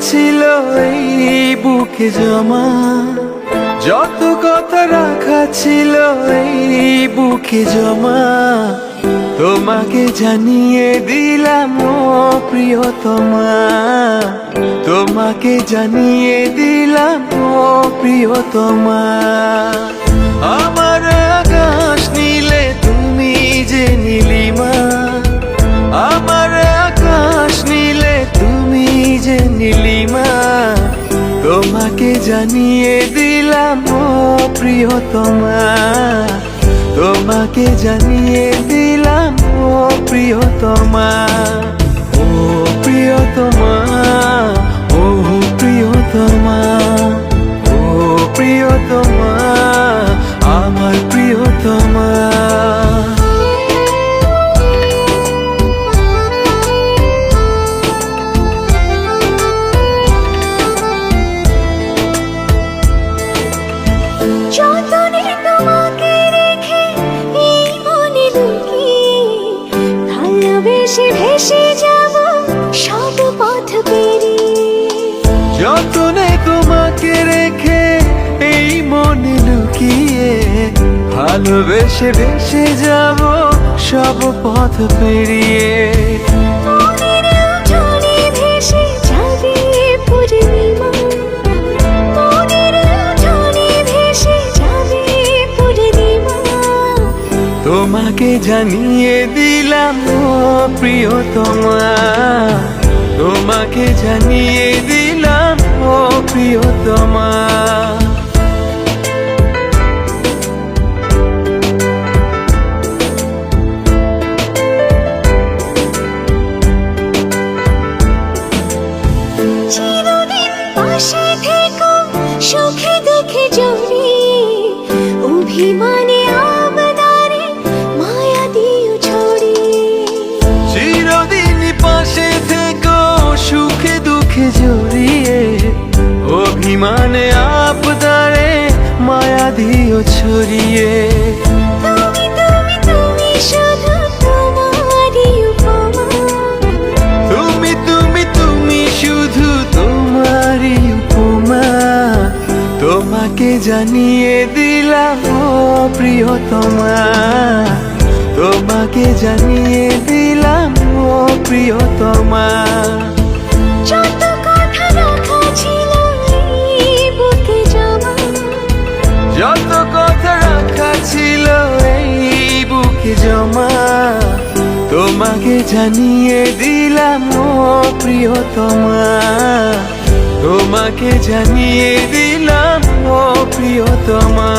ছিল এই বুকে জমা। যত কথা রাখা ছিল এই বুকে জমা। তোমাকে জানিয়ে দিলাম ও প্রিয়তমা। তোমাকে জানিয়ে দিলাম ও প্রিয়তমা। আমার যে নীলিমা তোমাকে জানিয়ে দিলাম প্রিয়তমা। তোমাকে জানিয়ে দিলাম প্রিয়তমা। ভালোবেসে ভেসে যাব সব পথ পেরিয়ে। যতনে তোমাকে রেখে এই মনে লুকিয়ে ভালোবেসে ভেসে যাব সব পথ পেরিয়ে। ভেসে ভেসে তোমাকে জানিয়ে দিলাম ও প্রিয়তমা তোমাকে জানিয়ে দিলাম ও পাশে থেকো সুখে দুঃখে অভিমানে ছড়িয়ে তুমি তুমি তুমি শুধু তোমারই উপমা। তোমাকে জানিয়ে দিলাম প্রিয়তমা। তোমাকে জানিয়ে দিলাম প্রিয়তমা। জানিয়ে দিলাম ও প্রিয়তমা। তোমাকে জানিয়ে দিলাম ও প্রিয়তমা।